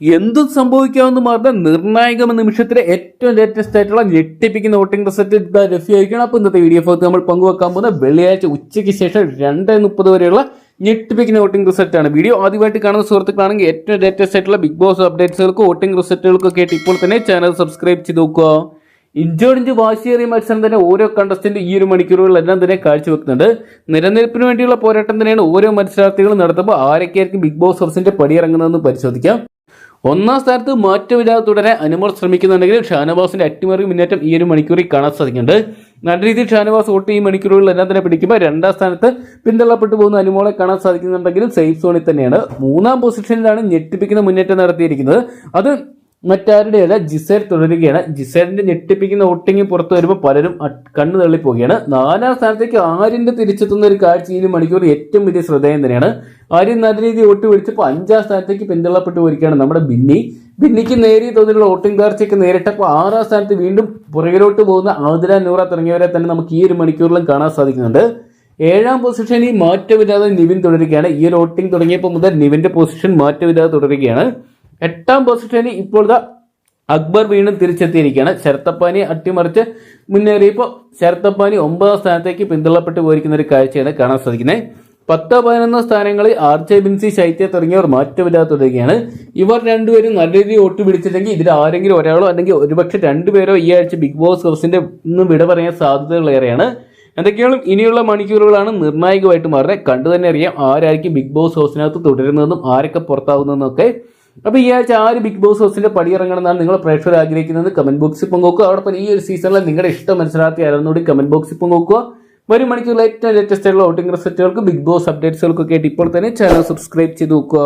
എന്തും സംഭവിക്കാമെന്ന് മാറുന്ന നിർണായക നിമിഷത്തിലെ ഏറ്റവും ലേറ്റസ്റ്റ് ആയിട്ടുള്ള ഞെട്ടിപ്പിക്കുന്ന വോട്ടിംഗ് റിസൾട്ട് ഇതാ ലഭ്യമായിരിക്കണം അപ്പോൾ ഇന്നത്തെ വീഡിയോ ഫോർത്ത് നമ്മൾ പങ്കുവെക്കാൻ പോകുന്ന വെള്ളിയാഴ്ച ഉച്ചയ്ക്ക് ശേഷം രണ്ട് മുപ്പത് വരെയുള്ള ഞെട്ടിപ്പിക്കുന്ന വോട്ടിംഗ് റിസൾട്ടാണ് വീഡിയോ ആദ്യമായിട്ട് കാണുന്ന സുഹൃത്തുക്കളാണെങ്കിൽ ഏറ്റവും ലേറ്റസ്റ്റ് ആയിട്ടുള്ള ബിഗ് ബോസ് അപ്ഡേറ്റ്സുകൾക്കും വോട്ടിംഗ് റിസൾട്ടുകൾക്കും ആയിട്ട് ഇപ്പോൾ തന്നെ ചാനൽ സബ്സ്ക്രൈബ് ചെയ്ത് നോക്കുക. ഇഞ്ചോടിഞ്ച് വാശിയേറിയ മത്സരം തന്നെ ഓരോ കണ്ടസ്റ്റന്റ് ഈ ഒരു മണിക്കൂറുകളിലെല്ലാം തന്നെ കാഴ്ചവെക്കുന്നുണ്ട്. നിലനിൽപ്പിന് വേണ്ടിയുള്ള പോരാട്ടം തന്നെയാണ് ഓരോ മത്സരാർത്ഥികളും നടത്തുമ്പോൾ ആരൊക്കെയായിരിക്കും ബിഗ് ബോസ് ഹൗസിന്റെ പടിയിറങ്ങുന്നതെന്ന് പരിശോധിക്കാം. ഒന്നാം സ്ഥാനത്ത് മാറ്റമില്ലാതെ തുടരാൻ അനുമോൾ ശ്രമിക്കുന്നുണ്ടെങ്കിലും ഷാനവാസിന്റെ അട്ടിമറി മുന്നേറ്റം ഈ ഒരു മണിക്കൂറിൽ കാണാൻ സാധിക്കുന്നുണ്ട്. നല്ല രീതിയിൽ ഷാനവാസ് വോട്ട് ഈ മണിക്കൂറുകളിലെല്ലാം തന്നെ പിടിക്കുമ്പോൾ രണ്ടാം സ്ഥാനത്ത് പിന്തള്ളപ്പെട്ടു പോകുന്ന അനുമോളെ കാണാൻ സാധിക്കുന്നുണ്ടെങ്കിലും സേഫ് സോണിൽ തന്നെയാണ്. മൂന്നാം പൊസിഷനിലാണ് ഞെട്ടിപ്പിക്കുന്ന മുന്നേറ്റം നടത്തിയിരിക്കുന്നത്. അത് മറ്റാരുടെയല്ല ജിസേൽ തുടരുകയാണ്. ജിസേലിന്റെ ഞെട്ടിപ്പിക്കുന്ന വോട്ടിംഗ് പുറത്തു വരുമ്പോൾ പലരും കണ്ണു തള്ളിപ്പോവുകയാണ്. നാലാം സ്ഥാനത്തേക്ക് ആര്യന്റെ തിരിച്ചെത്തുന്ന ഒരു കാഴ്ച ഈ മണിക്കൂർ ഏറ്റവും വലിയ ശ്രദ്ധേയം തന്നെയാണ്. ആര്യൻ നല്ല രീതി വോട്ട് വിളിച്ചപ്പോൾ അഞ്ചാം സ്ഥാനത്തേക്ക് പിന്തള്ളപ്പെട്ടു പോയിരിക്കുകയാണ് നമ്മുടെ ബിന്നി. ബിന്നിക്ക് നേരിയ തോതിലുള്ള വോട്ടിംഗ് കാഴ്ചയ്ക്ക് നേരിട്ടപ്പോൾ ആറാം സ്ഥാനത്ത് വീണ്ടും പുറകിലോട്ട് പോകുന്ന ആതിര നൂറ തുടങ്ങിയവരെ തന്നെ നമുക്ക് ഈ ഒരു മണിക്കൂറിലും കാണാൻ സാധിക്കുന്നുണ്ട്. ഏഴാം പൊസിഷനിൽ മാറ്റമില്ലാതെ നിവിൻ തുടരുകയാണ്. ഈ ഒരു വോട്ടിംഗ് തുടങ്ങിയപ്പോൾ മുതൽ നിവിന്റെ പൊസിഷൻ മാറ്റമില്ലാതെ തുടരുകയാണ്. എട്ടാം പൊസിഷനിൽ ഇപ്പോൾ അക്ബർ വീണ്ടും തിരിച്ചെത്തിയിരിക്കുകയാണ്. ശരത്തപ്പാനി അട്ടിമറിച്ച് മുന്നേറിയപ്പോൾ ശരത്തപ്പാനി ഒമ്പതാം സ്ഥാനത്തേക്ക് പിന്തള്ളപ്പെട്ട് പോയിരിക്കുന്ന ഒരു കാഴ്ചയാണ് കാണാൻ സാധിക്കുന്നത്. പത്ത് പതിനൊന്ന് സ്ഥാനങ്ങളിൽ ആർ ജെ ബിൻസി ശൈത്യ തുടങ്ങിയവർ മാറ്റമില്ലാതെ തുടരുകയാണ്. ഇവർ രണ്ടുപേരും നല്ല രീതിയിൽ വോട്ട് പിടിച്ചില്ലെങ്കിൽ ഇതിൽ ആരെങ്കിലും ഒരാളോ അല്ലെങ്കിൽ ഒരുപക്ഷെ രണ്ടുപേരോ ഈ ആഴ്ച ബിഗ് ബോസ് ഹൗസിന്റെ ഇന്ന് വിട പറയാൻ സാധ്യതകൾ ഏറെയാണ് എന്തൊക്കെയാണ് ഇനിയുള്ള മണിക്കൂറുകളാണ് നിർണായകമായിട്ട് മാറുന്നത്. കണ്ടു തന്നെ അറിയാം ആരായിരിക്കും ബിഗ് ബോസ് ഹൗസിനകത്ത് തുടരുന്നതെന്നും ആരൊക്കെ പുറത്താവുന്നതെന്നും ഒക്കെ. അപ്പോൾ ഈ ആഴ്ച ആര് ബിഗ് ബോസ് ഹൗസിന്റെ പടിയിറങ്ങണമെന്നാണ് നിങ്ങൾ പ്രേക്ഷകർ ആഗ്രഹിക്കുന്നത്? കമന്റ് ബോക്സിൽ പങ്കുവെക്കുക അതോടൊപ്പം ഈ ഒരു സീസണിൽ നിങ്ങളുടെ ഇഷ്ടം മനസ്സിലാക്കി ആരെന്നൂടി കമന്റ് ബോക്സിൽ പങ്കുവെക്കുക വരും മണിക്കൂറിൽ ഏറ്റവും ലേറ്റസ്റ്റ് ആയിട്ടുള്ള വോട്ടിംഗ് റിസൾട്ടുകൾക്ക് ബിഗ് ബോസ് അപ്ഡേറ്റ്സുകൾക്കൊക്കെ ആയിട്ട് ഇപ്പോൾ തന്നെ ചാനൽ സബ്സ്ക്രൈബ് ചെയ്ത് നോക്കുക.